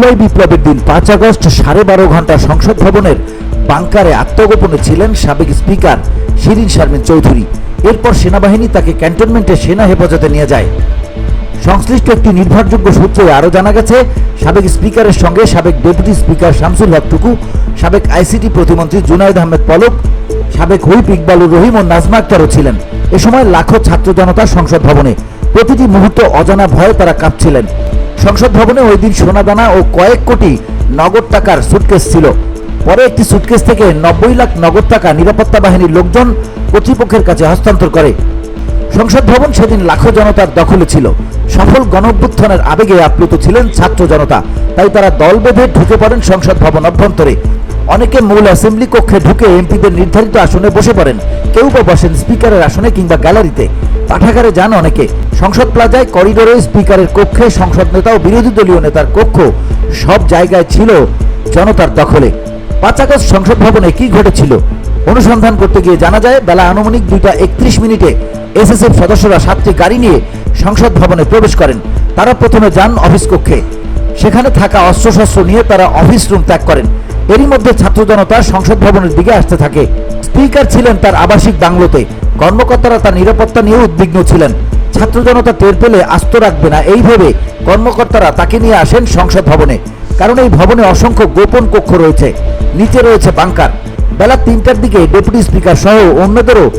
জুলাই বিপ্লবের দিন পাঁচ আগস্ট সাড়ে বারো ঘণ্টা সংসদ ভবনের বাংকারে আত্মগোপনে ছিলেন সাবেক স্পিকার শিরিন শারমিন চৌধুরী। এরপর সেনাবাহিনী তাকে ক্যান্টনমেন্টে সেনা হেফাজতে নিয়ে যায়। সংশ্লিষ্ট একটি নির্ভরযোগ্য সূত্রে আরও জানা গেছে, সাবেক স্পিকারের সঙ্গে সাবেক ডেপুটি স্পিকার শামসুল হক টুকু, সাবেক আইসিটি প্রতিমন্ত্রী জুনায়দ আহমেদ পলক, সাবেক হুইপ ইকবালুর রহিম ও নাজমা আক্তারও ছিলেন। এ সময় লাখো ছাত্র জনতা সংসদ ভবনে। প্রতিটি মুহূর্ত অজানা ভয়ে তারা কাঁপছিলেন। সংসদ ভবনে ওই দিন সোনাদানা ও কয়েক কোটি নগদ টাকার সুটকেস ছিল। পরে একটি সুটকেস থেকে নব্বই লাখ নগদ টাকা নিরাপত্তা বাহিনীর লোকজন কর্তৃপক্ষের কাছে হস্তান্তর করে। সংসদ ভবন সেদিন লাখো জনতার দখলে ছিল। সফল গণঅভ্যুত্থানের আবেগে আপ্লুত ছিলেন ছাত্র জনতা। তাই তারা দল বেঁধে ঢুকে পড়েন সংসদ ভবন অভ্যন্তরে। অনেকে মূল অ্যাসেম্বলি কক্ষে ঢুকে এমপিদের নির্ধারিত আসনে বসে পড়েন। কেউ বা বসেন স্পিকারের আসনে কিংবা গ্যালারিতে। পাঠাগারে যান অনেকে। সংসদ প্লাজায় করিডোরে স্পিকারের কক্ষে সংসদ নেতা ও বিরোধী দলীয় নেতার কক্ষ সব জায়গায় ছিল জনতার দখলে। পাঁচ আগস্ট সংসদ ভবনে কি ঘটেছিল? অনুসন্ধান করতে গিয়ে জানা যায়, বেলা আনুমানিক দুইটা একত্রিশ মিনিটে এসএসএফ সদস্যরা সাতটি গাড়ি নিয়ে সংসদ ভবনে প্রবেশ করেন। তারা প্রথমে যান অফিস কক্ষে। সেখানে থাকা অস্ত্রশস্ত্র নিয়ে তারা অফিস রুম ত্যাগ করেন। এরই মধ্যে ছাত্র জনতা সংসদ ভবনের দিকে আসতে থাকে। স্পিকার ছিলেন তার আবাসিক বাংলোতে। কর্মকর্তারা তার নিরাপত্তা নিয়ে উদ্বিগ্ন ছিলেন। ছাত্র জনতা টের পেলে আস্ত রাখবে না এই ভেবে কর্মকর্তারা তাকে নিয়ে আসেন সংসদ ভবনে। কারণ এই ভবনে অসংখ্য গোপন কক্ষ রয়েছে। নিচে রয়েছে বাংকার। বেলা তিনটার দিকে ডেপুটি স্পিকার সহ অন্যদেরও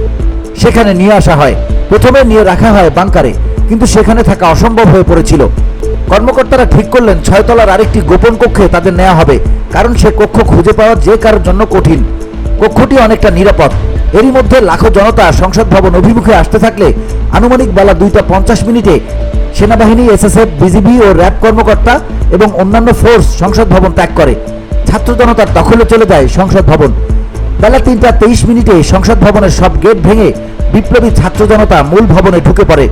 সেখানে নিয়ে আসা হয়। প্রথমে নিয়ে রাখা হয় বাংকারে, কিন্তু সেখানে থাকা অসম্ভব হয়ে পড়েছিল। কর্মকর্তারা ঠিক করলেন, ছয়তলার আরেকটি গোপন কক্ষে তাদের নেওয়া হবে, কারণ সে কক্ষ খুঁজে পাওয়া যে কারোর জন্য কঠিন। কক্ষটি অনেকটা নিরাপদ। এরই মধ্যে লাখো জনতা সংসদ ভবন অভিমুখে আসতে থাকলে আনুমানিক বেলা দুইটা পঞ্চাশ মিনিটে সেনাবাহিনী, এসএসএফ, বিজিবি ও র্যাব কর্মকর্তা এবং অন্যান্য ফোর্স সংসদ ভবন ত্যাগ করে। ছাত্র জনতার দখলে চলে যায় সংসদ ভবন। বেলা তিনটা তেইশ মিনিটে সংসদ ভবনের সব গেট ভেঙে বিপ্লবী ছাত্র জনতা মূল ভবনে ঢুকে পড়ে।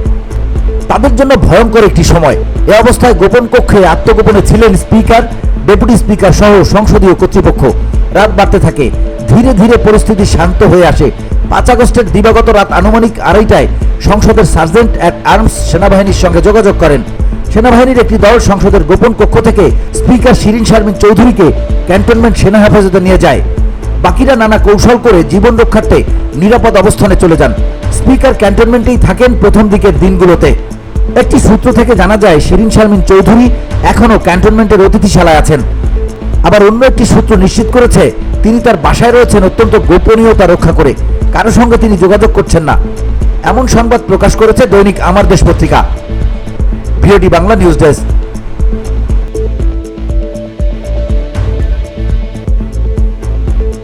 তাদের জন্য ভয়ঙ্কর একটি সময়। এ অবস্থায় গোপন কক্ষে আত্মগোপনে ছিলেন স্পিকার, ডেপুটি স্পিকার সহ সংসদীয় কর্তৃপক্ষ। রাত বাড়তে থাকে। ধীরে ধীরে পরিস্থিতি শান্ত হয়ে আসে। পাঁচ আগস্টের দিবাগত রাত আনুমানিক আড়াইটায় সংসদের সার্জেন্ট অ্যাট আর্মস সেনাবাহিনীর সঙ্গে যোগাযোগ করেন। সেনাবাহিনীর একটি দল সংসদের গোপন কক্ষ থেকে স্পিকার শিরিন শারমিন চৌধুরীকে ক্যান্টনমেন্ট সেনা হেফাজতে নিয়ে যায়। বাকিরা নানা কৌশল করে জীবন রক্ষার্থে নিরাপদ অবস্থানে চলে যান। স্পিকার ক্যান্টনমেন্টেই থাকেন প্রথম দিকের দিনগুলোতে। একটি সূত্র থেকে জানা যায়, শিরিন শারমিন চৌধুরী এখনও ক্যান্টনমেন্টের অতিথিশালায় আছেন। আবার অন্য একটি সূত্র নিশ্চিত করেছে, তিনি তার বাসায় রয়েছেন অত্যন্ত গোপনীয়তা রক্ষা করে। কারও সঙ্গে তিনি যোগাযোগ করছেন না। এমন সংবাদ প্রকাশ করেছে দৈনিক আমার দেশ পত্রিকা। VOD Bangla news desk.